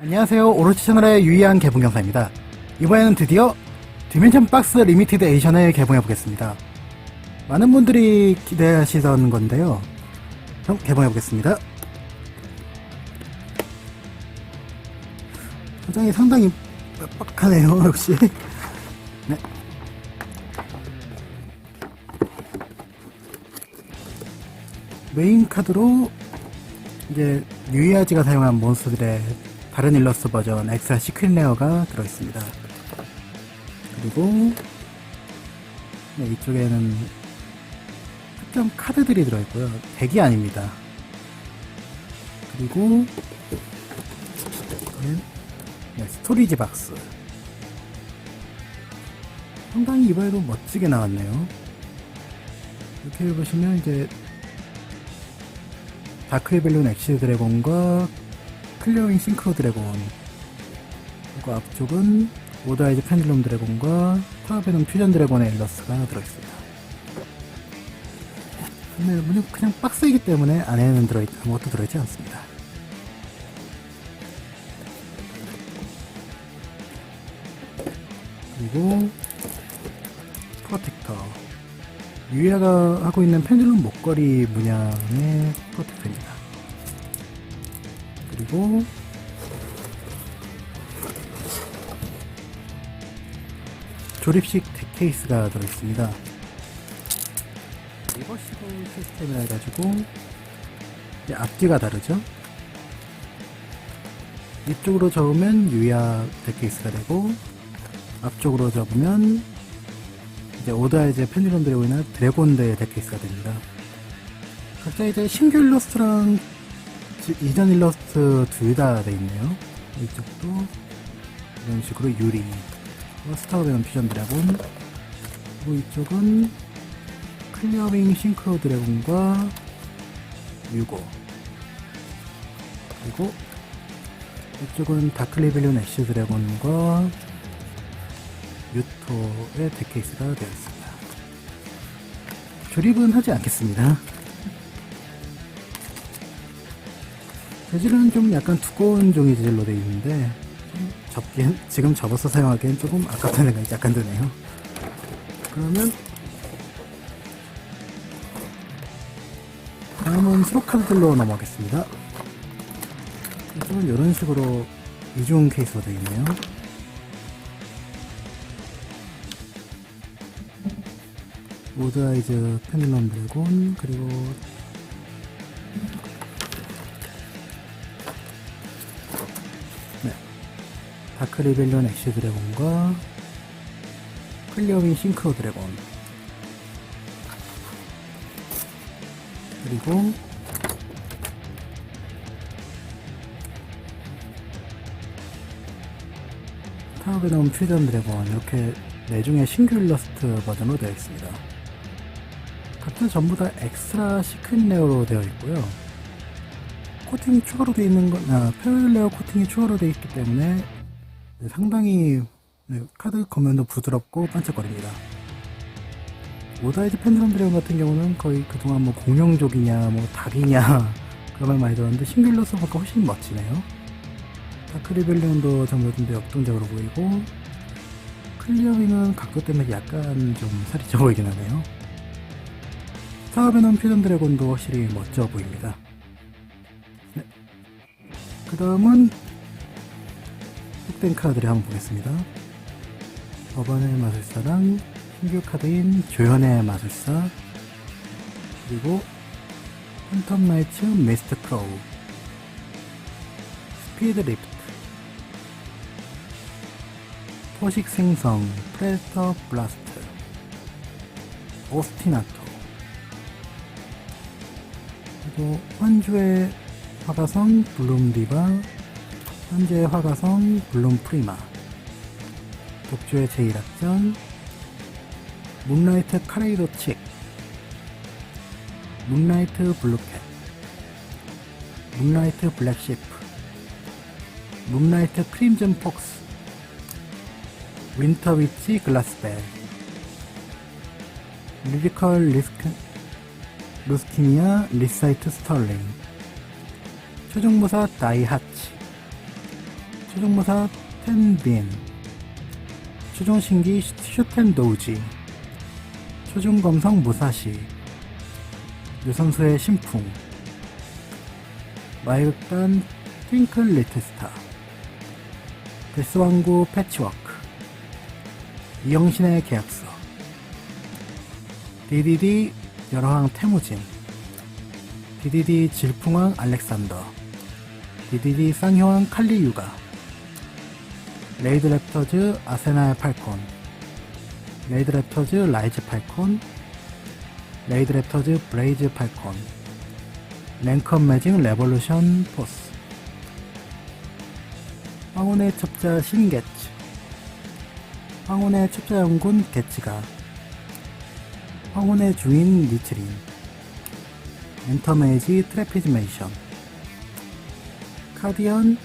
안녕하세요. 오로치 채널의 유이한 개봉 영상입니다. 이번에는 드디어 디멘션 박스 리미티드 에디션을 개봉해 보겠습니다. 많은 분들이 기대하시던 건데요. 그럼 개봉해 보겠습니다. 포장이 상당히 빡빡하네요, 역시. 네. 메인 카드로 이제 유이아지가 사용한 몬스터들의 다른 일러스트 버전 엑스트라 시크릿 레어가 들어있습니다. 그리고 네, 이쪽에는 특정 카드들이 들어있고요. 덱이 아닙니다. 그리고 네, 스토리지 박스. 상당히 이번에도 멋지게 나왔네요. 이렇게 보시면 이제 다크 리벨리온 엑시 드래곤과 클리어잉 싱크로 드래곤 그리고 앞쪽은 오드아이즈 펜듈럼 드래곤과 타베논 퓨전 드래곤의 일러스트가 들어있습니다. 근데 그냥- 그냥 박스이기 때문에 안에는 들어있, 아무것도 들어있지 않습니다. 그리고 프로텍터 유야가 하고 있는 펜듈럼 목걸이 문양의 프로텍터입니다. 그리고 조립식 덱 케이스가 들어있습니다. 리버시블 시스템이라 해가지고 앞뒤가 다르죠. 이쪽으로 접으면 유야 덱 케이스가 되고 앞쪽으로 접으면 이제 오다이제 펜듈럼 드래곤이나 드래곤드의 덱 케이스가 됩니다. 각자 이제 신규 일러스트랑 지- 이전 일러스트 둘 다 돼 있네요. 이쪽도 이런 식으로 유리, 스타워베넌 퓨전 드래곤, 그리고 이쪽은 클리어링 싱크로 드래곤과 유고, 그리고 이쪽은 다클리빌리온 애쉬 드래곤과 유토의 덱케이스가 되어 있습니다. 조립은 하지 않겠습니다. 재질은 좀 약간 두꺼운 종이 재질로 되어 있는데 좀 접기엔 지금 접어서 사용하기엔 조금 아깝다는 생각이 약간 드네요. 그러면 다음은 수록 카드들로 넘어가겠습니다. 이쪽은 이런 식으로 이중 케이스로 되어 있네요. 오드아이즈 펜듈럼 드래곤 그리고 다크 리벨리온 엑시 드래곤과 클리어윈 싱크로 드래곤 그리고 타업에 나온 퓨전 드래곤 이렇게 네 중에 신규 일러스트 버전으로 되어 있습니다. 각자 전부 다 엑스트라 시크릿 레어로 되어 있고요. 코팅이 추가로 되어 있는 건, 아, 페어일 레어 코팅이 추가로 되어 있기 때문에 네, 상당히 네, 카드 겉면도 부드럽고 반짝거립니다. 오다이즈 펜드럼 드래곤 같은 경우는 거의 그동안 뭐 공룡족이냐, 뭐 닭이냐 그런 말 많이 들었는데 일러스트 보니까 훨씬 멋지네요. 다크리벨리온도 전부 좀더 역동적으로 보이고 클리어윙은 각도 때문에 약간 좀 살이 쪄 보이긴 하네요. 사업에는 퓨전 드래곤도 확실히 멋져 보입니다. 네. 그 다음은 흑된 카드를 한번 보겠습니다. 법안의 마술사랑 신규 카드인 조연의 마술사 그리고 팬텀 나이츠 미스트 크로우 스피드 리프트 토식 생성 프레터 블라스트 오스티나토 그리고 환주의 화가성 블룸 디바 현재의 화가성 블룸 프리마 독주의 제1악전 문라이트 카레이도 칙 문라이트 블루캣 문라이트 블랙시프 문라이트 크림전 폭스 윈터 위치 글라스벨 리리컬 리스크 루스키니아 리사이트 스털링 최종무사 다이하치 최종무사 텐빈 최종신기 슈텐도우지 최종검성 무사시 유선수의 신풍 마이극단 트윙클 리트스타 데스왕구 패치워크 이영신의 계약서 DDD 여러항 태무진 DDD 질풍왕 알렉산더 DDD 쌍효왕 칼리유가 레이드 랩터즈 아세나의 팔콘 레이드 랩터즈 라이즈 팔콘 레이드 랩터즈 브레이즈 팔콘 랭컴 매직 레볼루션 포스. 황혼의 첩자 신게츠 황혼의 첩자 연군 게츠가 황혼의 주인 리츠린 엔터메이지 트래피즈메이션 카디언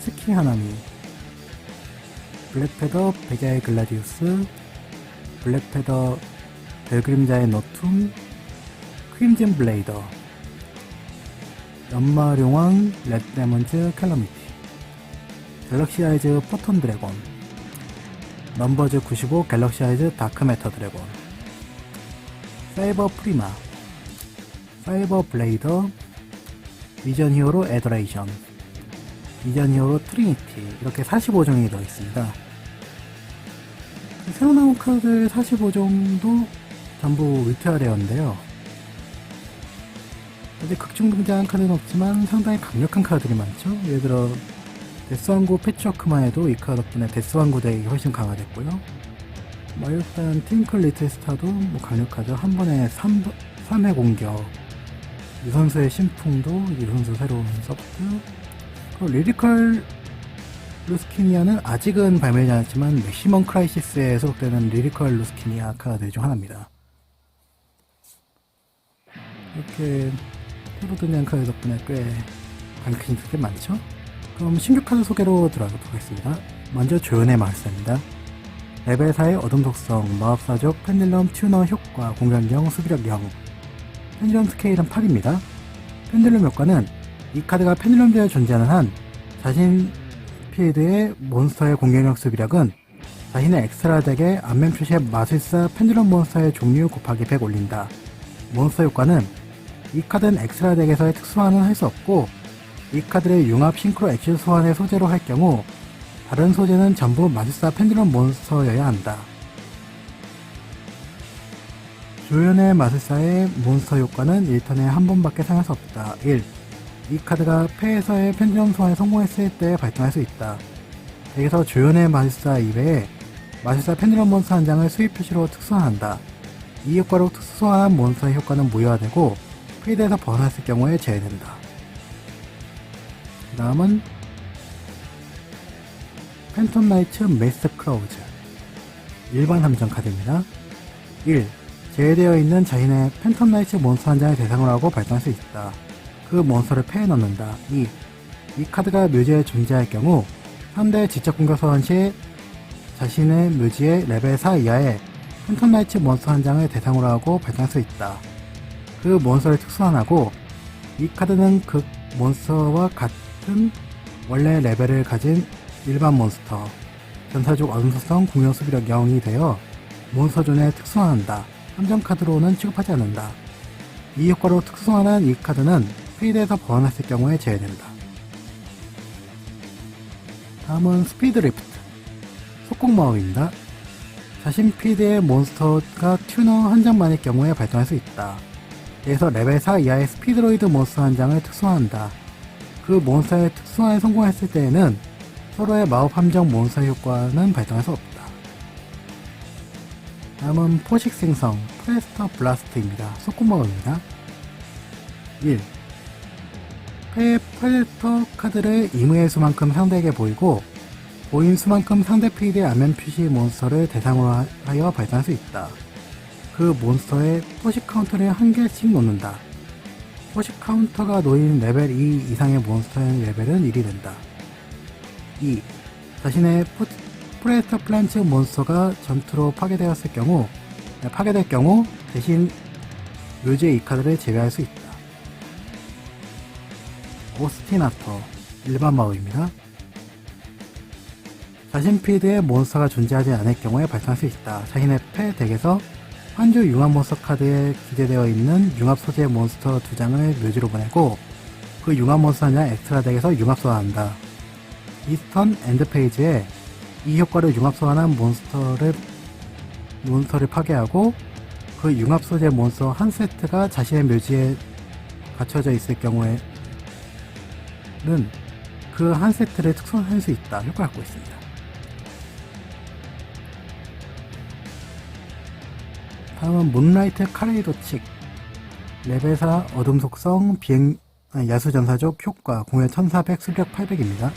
스킹 하나미 블랙패더 백야의 글라디우스 블랙패더 별그림자의 노툼 크림진 블레이더 연마룡왕 렛데먼즈 캘러미티 갤럭시 아이즈 포톤 드래곤 넘버즈 95 갤럭시 아이즈 다크매터 드래곤 사이버 프리마 사이버 블레이더 비전 히어로 에더레이션 비전 히어로 트리니티 이렇게 45종이 더 있습니다. 새로 나온 카드 45종도 전부 위트아레어인데요. 아직 극중 등장한 카드는 없지만 상당히 강력한 카드들이 많죠. 예를 들어 데스왕구 패치워크만 해도 이 카드 덕분에 데스왕구 덱이 훨씬 강화됐고요. 뭐 일단 팀클 리트스타도 뭐 강력하죠. 한 번에 3, 3회 공격. 유선수의 신풍도 유선수 새로운 서포트. 그 리고 리리컬 루스키니아는 아직은 발매되지 않았지만 맥시멈 크라이시스에 소속되는 리리컬 루스키니아 카드 중 하나입니다. 이렇게 등장 카드 덕분에 꽤 강력한 게 많죠? 그럼 신규 카드 소개로 들어가도록 하겠습니다. 먼저 조연의 마을사입니다. 레벨 4의 어둠 속성, 마법사족, 펜들럼 튜너 효과, 공격력, 수비력 0 펜들럼 스케일은 8입니다. 펜들럼 효과는 이 카드가 펜들럼대에 존재하는 한 자신 필드의 몬스터의 공격력 수비력은 자신의 엑스트라 덱의 안면 표시의 마술사 펜들럼 몬스터의 종류 곱하기 100 올린다. 몬스터 효과는 이 카드는 엑스트라 덱에서의 특수화는 할 수 없고 이 카드를 융합 싱크로 액션 소환의 소재로 할 경우 다른 소재는 전부 마술사 펜들럼 몬스터여야 한다. 조연의 마술사의 몬스터 효과는 1턴에 한 번밖에 사용할 수 없다. 1. 이 카드가 패에서의 펜듈럼 소환에 성공했을 때 발동할 수 있다. 여기서 조연의 마술사 이외에 마술사 펜듈럼 몬스터 한 장을 수입 표시로 특수화한다. 이 효과로 특수 소환한 몬스터의 효과는 무효화되고 필드에서 벗어났을 경우에 제외된다. 그 다음은 팬텀 나이츠 메스터 크라우즈 일반 함정 카드입니다. 1. 제외되어 있는 자신의 팬텀 나이츠 몬스터 한 장을 대상으로 하고 발동할 수 있다. 그 몬스터를 패에 넣는다. 2. 이 카드가 묘지에 존재할 경우 상대 지적 공격 소환 시 자신의 묘지의 레벨 4 이하의 팬텀 나이츠 몬스터 한 장을 대상으로 하고 발동할 수 있다. 그 몬스터를 특수환하고 이 카드는 그 몬스터와 같은 원래 레벨을 가진 일반 몬스터 전사적 어둠속성 공격 수비력 0이 되어 몬스터 존에 특수화한다. 함정 카드로는 취급하지 않는다. 이 효과로 특수화한 이 카드는 필드에서 보완했을 경우에 제외된다. 다음은 스피드 리프트 속공마법입니다. 자신 필드의 몬스터가 튜너 한 장만일 경우에 발동할 수 있다. 여기서 레벨 4 이하의 스피드로이드 몬스터 한 장을 특수화한다. 그 몬스터의 특수화에 성공했을 때에는 서로의 마법 함정 몬스터 효과는 발동할 수 없다. 다음은 포식 생성 프레스터 블라스트입니다. 속공마법입니다. 1. 패 프레스터 카드를 임의의 수만큼 상대에게 보이고 보인 수만큼 상대 필드의 안면 표시 몬스터를 대상으로 하여 발동할 수 있다. 그 몬스터의 포식 카운터를 한 개씩 놓는다. 포식 카운터가 놓인 레벨 2 이상의 몬스터의 레벨은 1이 된다. 2. 자신의 포, 프레스터 플란츠 몬스터가 전투로 파괴되었을 경우 네, 파괴될 경우 대신 묘지의 이 카드를 제외할 수 있다. 오스티나터 일반 마법입니다. 자신 필드에 몬스터가 존재하지 않을 경우에 발동할 수 있다. 자신의 패 덱에서 환주 융합 몬스터 카드에 기재되어 있는 융합 소재 몬스터 두 장을 묘지로 보내고 그 융합 몬스터 한장 엑스트라 덱에서 융합 소환한다. 이스턴 엔드 페이지에 이 효과를 융합 소환한 몬스터를 몬스터를 파괴하고 그 융합 소재 몬스터 한 세트가 자신의 묘지에 갖춰져 있을 경우에 는 그 한 세트를 특성할 수 있다. 효과를 갖고 있습니다. 다음은 문라이트 카레이도칙 레벨 4 어둠 속성 비행 아니, 야수 전사족 효과 공연 1400 수력 800입니다.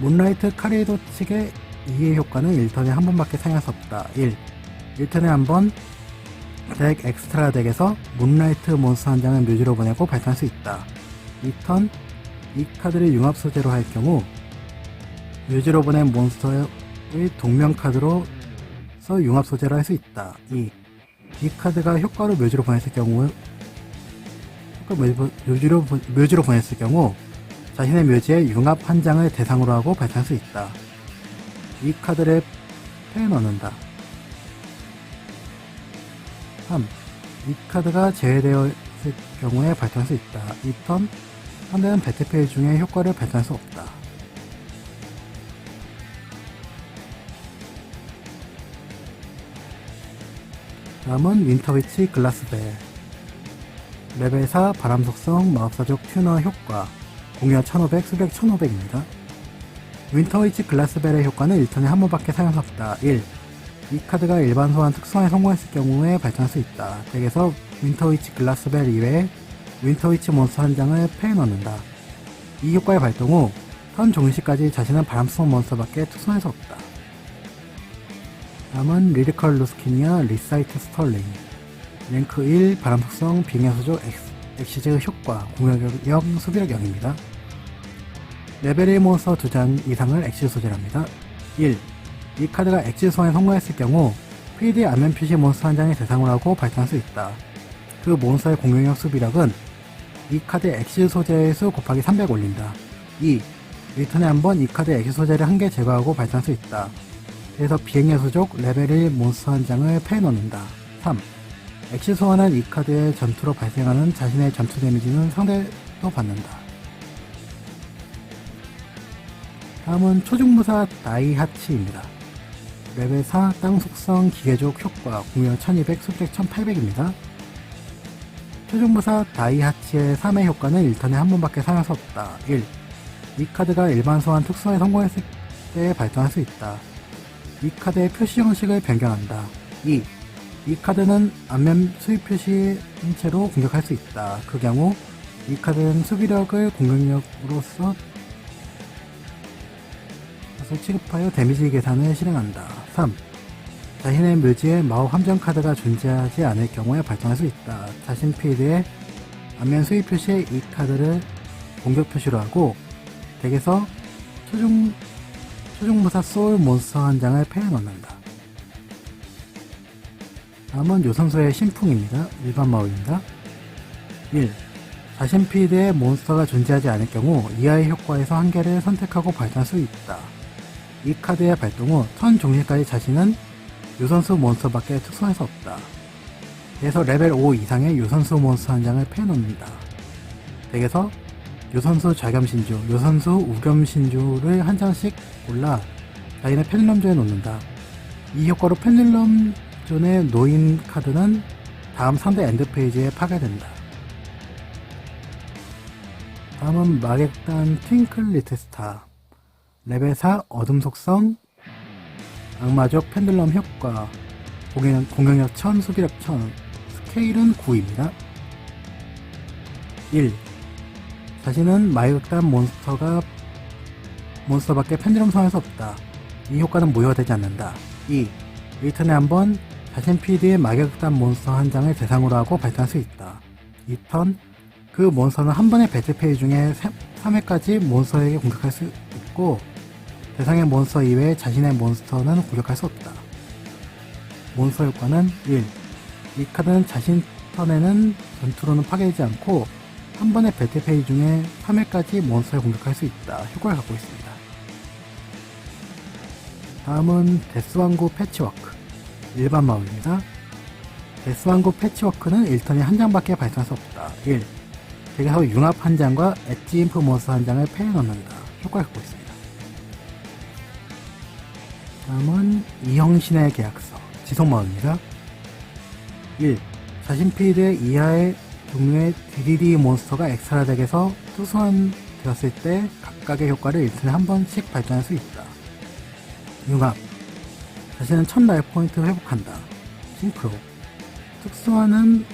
문라이트 카레이도 측의 2의 효과는 1턴에 한 번밖에 사용할 수 없다. 1. 1턴에 한 번 덱 엑스트라 덱에서 문라이트 몬스터 한 장을 묘지로 보내고 발동할 수 있다. 2턴 이 카드를 융합 소재로 할 경우 묘지로 보낸 몬스터의 동명 카드로 써 융합 소재로 할 수 있다. 2. 이 카드가 효과로 묘지로 보냈을 경우 효과 묘- 묘지로, 보- 묘지로 보냈을 경우 자신의 묘지에 융합 한 장을 대상으로 하고 발동할 수 있다. 이 카드를 패에 넣는다. 3. 이 카드가 제외되어 있을 경우에 발동할 수 있다. 2턴 상대는 배틀페이지 중에 효과를 발동할 수 없다. 다음은 윈터위치 글라스벨 레벨 4 바람 속성 마법사족 튜너 효과 공연 1500 수백 1500입니다. 윈터위치 글라스벨의 효과는 1턴에 한 번밖에 사용할 수 없다. 1. 이 카드가 일반 소환 특성에 성공했을 경우에 발전할 수 있다. 덱에서 윈터위치 글라스벨 이외에 윈터위치 몬스터 한 장을 패에 넣는다. 이 효과의 발동 후 턴 종시까지 자신은 바람속 몬스터밖에 특성할 수 없다. 다음은 리리컬 루스키니아 리사이트 스털링 랭크 1 바람 속성 빙의 수조 엑시즈 효과 공격력 0 수비력 0입니다. 레벨 1 몬스터 2장 이상을 엑시 소재랍니다. 1. 이 카드가 엑시 소환에 성공했을 경우 PD 안면 표시 몬스터 한 장의 대상으로 하고 발동할 수 있다. 그 몬스터의 공격력 수비력은 이 카드의 엑시 소재의 수 곱하기 300 올린다. 2. 1턴에 한 번 이 카드의 엑시 소재를 한 개 제거하고 발동할 수 있다. 그래서 비행의 수족 레벨 1 몬스터 한 장을 패에 넣는다. 3. 엑시 소환한 이 카드의 전투로 발생하는 자신의 전투 데미지는 상대도 받는다. 다음은 초중무사 다이하치입니다. 레벨 4 땅 속성 기계족 효과 공격 1200 수백 1800입니다. 초중무사 다이하치의 3의 효과는 1턴에 한 번밖에 사용할 수 없다. 1. 이 카드가 일반 소환 특성에 성공했을 때 발동할 수 있다. 이 카드의 표시 형식을 변경한다. 2. 이 카드는 앞면 수입 표시인 채로 공격할 수 있다. 그 경우 이 카드는 수비력을 공격력으로서 취급하여 데미지 계산을 실행한다. 3. 자신의 묘지에 마법 함정 카드가 존재하지 않을 경우에 발동할 수 있다. 자신 필드에 앞면 수입 표시에 이 카드를 공격 표시로 하고 덱에서 초중 초중무사 소울 몬스터 한 장을 패에 넣는다. 다음은 요선소의 신풍입니다. 일반 마을입니다. 1. 자신 필드에 몬스터가 존재하지 않을 경우 이하의 효과에서 한 개를 선택하고 발동할 수 있다. 이 카드의 발동 후 턴 종료까지 자신은 유선수 몬스터밖에 특성할 수 없다. 그래서 레벨 5 이상의 유선수 몬스터 한 장을 넣는다. 덱에서 요선수 좌겸신주, 요선수 우겸신주를 한 장씩 골라 자신의 펜듈럼존에 놓는다. 이 효과로 펜듈럼존에 놓인 카드는 다음 상대 엔드 페이지에 파괴된다. 다음은 마객단 트윙클 리트스타 레벨 4 어둠 속성 악마족 펜들럼 효과 공격, 공격력 1000 수비력 1000 스케일은 9입니다 1. 자신은 마이극단 몬스터가 몬스터밖에 펜드럼 소환할 수 없다. 이 효과는 무효되지 않는다. 2. 1턴에 한 번 자신 PD의 마격단 몬스터 한 장을 대상으로 하고 발동할 수 있다. 2턴 그 몬스터는 한 번의 배틀 페이지 중에 3회까지 몬스터에게 공격할 수 있고 대상의 몬스터 이외에 자신의 몬스터는 공격할 수 없다. 몬스터 효과는 1. 이 카드는 자신 턴에는 전투로는 파괴되지 않고 한 번의 배틀 페이지 중에 3회까지 몬스터를 공격할 수 있다. 효과를 갖고 있습니다. 다음은 데스왕구 패치워크 일반 마을입니다. 데스왕구 패치워크는 1턴에 한 장밖에 발송할 수 없다. 1. 덱에서 융합 한 장과 엣지 인프 몬스터 한 장을 패에 넣는다. 효과를 갖고 있습니다. 다음은 이형신의 계약서 지속 마을입니다. 1. 자신 필드 이하의 종류의 DDD 몬스터가 엑스트라 덱에서 투소한 되었을 때 각각의 효과를 1턴에 한 번씩 발동할 수 있다. 융합 자신은 첫날 포인트 회복한다. 싱크로 특수화는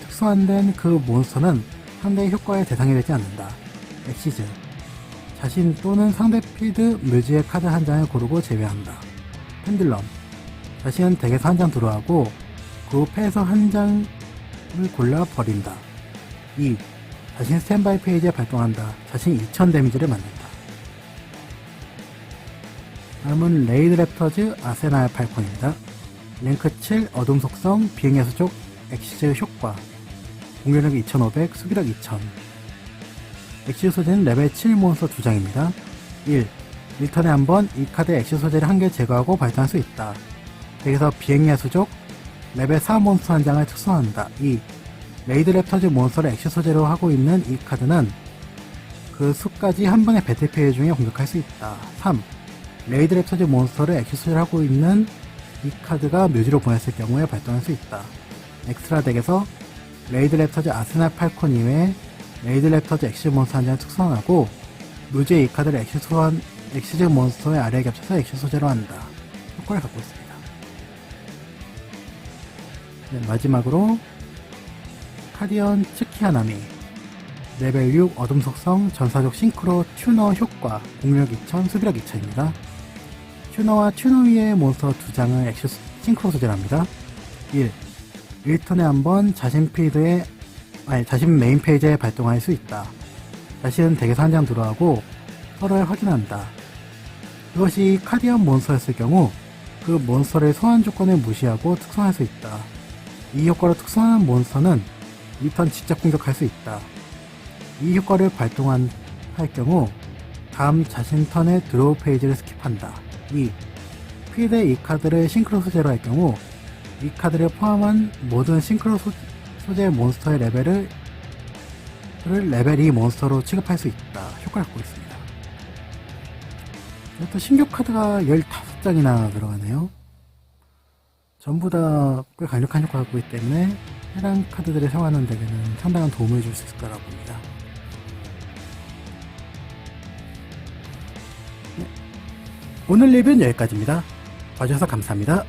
특수화된 그 몬스터는 상대의 효과의 대상이 되지 않는다. 엑시즈 자신 또는 상대 필드 묘지의 카드 한 장을 고르고 제외한다. 펜들럼 자신은 덱에서 한 장 들어가고 그 후 패에서 한 장을 골라 버린다. 2. 자신 스탠바이 페이지에 발동한다. 자신 2000 데미지를 맞는다. 다음은 레이드 랩터즈 아세날 팔콘입니다. 랭크 7 어둠 속성 비행의 수족 엑시즈 효과 공격력 2500 수비력 2000 엑시 소재는 레벨 7 몬스터 2장입니다. 1. 1턴에 한 번 이 카드의 엑시 소재를 한 개 제거하고 발동할 수 있다. 덱에서 비행의 수족 레벨 4 몬스터 한 장을 특수화한다. 2. 레이드 랩터즈 몬스터를 엑시 소재로 하고 있는 이 카드는 그 수까지 한 번의 배틀 페이지 중에 공격할 수 있다. 3. 레이드 랩터즈 몬스터를 엑시 소재로 하고 있는 이 카드가 묘지로 보냈을 경우에 발동할 수 있다. 엑스트라 덱에서 레이드 랩터즈 아스날 팔콘 이외에 레이드 랩터즈 엑시 몬스터 한 장을 특수화하고 묘지의 이 카드를 엑시 소환 엑시즈 몬스터의 아래에 겹쳐서 엑시 소재로 한다. 효과를 갖고 있습니다. 네, 마지막으로 카디언 츠키하나미 레벨 6 어둠 속성 전사적 싱크로 튜너 효과 공력 2000 수비력 2000입니다. 튜너와 튜너 위의 몬스터 두 장을 엑시 싱크로 소재합니다. 1. 1턴에 한 번 자신 필드에 아니 자신 메인 페이지에 발동할 수 있다. 자신은 덱에서 한 장 들어가고 서로를 확인한다. 이것이 카디언 몬스터였을 경우 그 몬스터의 소환 조건을 무시하고 특성할 수 있다. 이 효과로 특성하는 몬스터는 2턴 직접 공격할 수 있다. 이 효과를 발동한 할 경우 다음 자신 턴의 드로우 페이지를 스킵한다. 2. 필드의 이 카드를 싱크로 소재로 할 경우 이 카드를 포함한 모든 싱크로 소, 소재 몬스터의 레벨을 를 레벨 2 몬스터로 취급할 수 있다. 효과를 갖고 있습니다. 또 신규 카드가 15장이나 들어가네요. 전부 다 꽤 강력한 효과를 갖고 있기 때문에 해당 카드들을 사용하는 덱에는 상당한 도움을 줄 수 있을 거라고 봅니다. 네. 오늘 리뷰는 여기까지입니다. 봐주셔서 감사합니다.